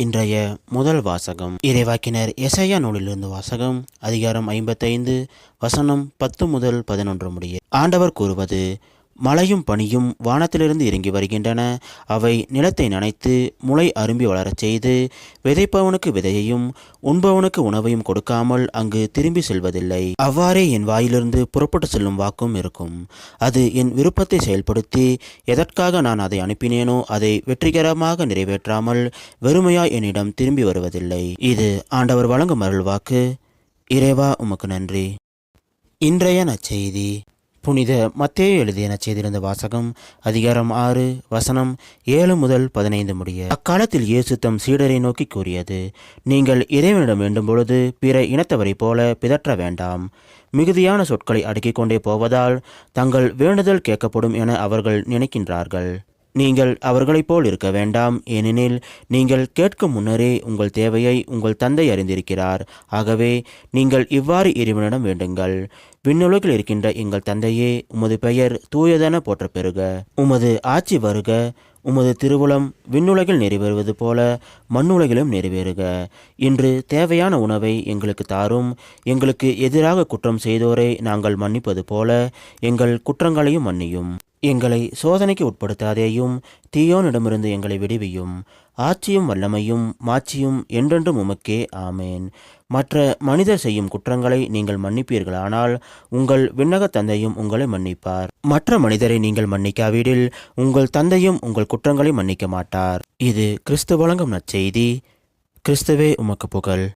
இன்றைய முதல் வாசகம். இறைவாக்கினர் எசையா நூலிலிருந்து வாசகம் அதிகாரம் ஐம்பத்தைந்து வசனம் பத்து முதல் பதினொன்று முடிய. ஆண்டவர் கூறுவது மழையும் பனியும் வானத்திலிருந்து இறங்கி வருகின்றன. அவை நிலத்தை நனைத்து முளை அரும்பி வளரச் செய்து விதைப்பவனுக்கு விதையையும் உண்பவனுக்கு உணவையும் கொடுக்காமல் அங்கு திரும்பி செல்வதில்லை. அவ்வாறே என் வாயிலிருந்து புறப்பட்டு செல்லும் வாக்கும் இருக்கும். அது என் விருப்பத்தை செயல்படுத்தி எதற்காக நான் அதை அனுப்பினேனோ அதை வெற்றிகரமாக நிறைவேற்றாமல் வெறுமையாய் என்னிடம் திரும்பி வருவதில்லை. இது ஆண்டவர் வழங்கும் அருள் வாக்கு இறைவா உமக்கு நன்றி. இன்றைய நற்செய்தி. புனித மத்தேயு எழுதிய செய்திருந்த வாசகம் அதிகாரம் ஆறு வசனம் ஏழு முதல் பதினைந்து முடிய. அக்காலத்தில் இயேசு தம் சீடரை நோக்கி கூறியது நீங்கள் இறைவனிடம் வேண்டும் பொழுது பிற இனத்தவரை போல பிதற்ற வேண்டாம். மிகுதியான சொற்களை அடுக்கிக் கொண்டே போவதால் தங்கள் வேண்டுதல் கேட்கப்படும் என அவர்கள் நினைக்கின்றார்கள். நீங்கள் அவர்களைப் போல் இருக்க வேண்டாம். ஏனெனில் நீங்கள் கேட்கும் முன்னரே உங்கள் தேவையை உங்கள் தந்தை அறிந்திருக்கிறார். ஆகவே நீங்கள் இவ்வாறு இறைவனிடம் வேண்டுங்கள். விண்ணுலகில் இருக்கின்ற எங்கள் தந்தையே உமது பெயர் தூயதென போற்ற பெறுக உமது ஆட்சி வருக. உமது திருவுளம் விண்ணுலகில் நிறைவேறுவது போல மண்ணுலகிலும் நிறைவேறுக. இன்று தேவையான உணவை எங்களுக்கு தாரும். எங்களுக்கு எதிராக குற்றம் செய்தோரை நாங்கள் மன்னிப்பது போல எங்கள் குற்றங்களையும் மன்னியும். எங்களை சோதனைக்கு உட்படுத்தாதேயும் தீயோனிடமிருந்து எங்களை விடுவியும். ஆட்சியும் வல்லமையும் மாட்சியும் என்றென்றும் உமக்கே ஆமேன். மற்ற மனிதர் செய்யும் குற்றங்களை நீங்கள் மன்னிப்பீர்களானால் உங்கள் விண்ணக தந்தையும் உங்களை மன்னிப்பார். மற்ற மனிதரை நீங்கள் மன்னிக்காவிடில் உங்கள் தந்தையும் உங்கள் குற்றங்களை மன்னிக்க மாட்டார். இது கிறிஸ்து வழங்கும் நற்செய்தி. கிறிஸ்துவே உமக்கு புகழ்.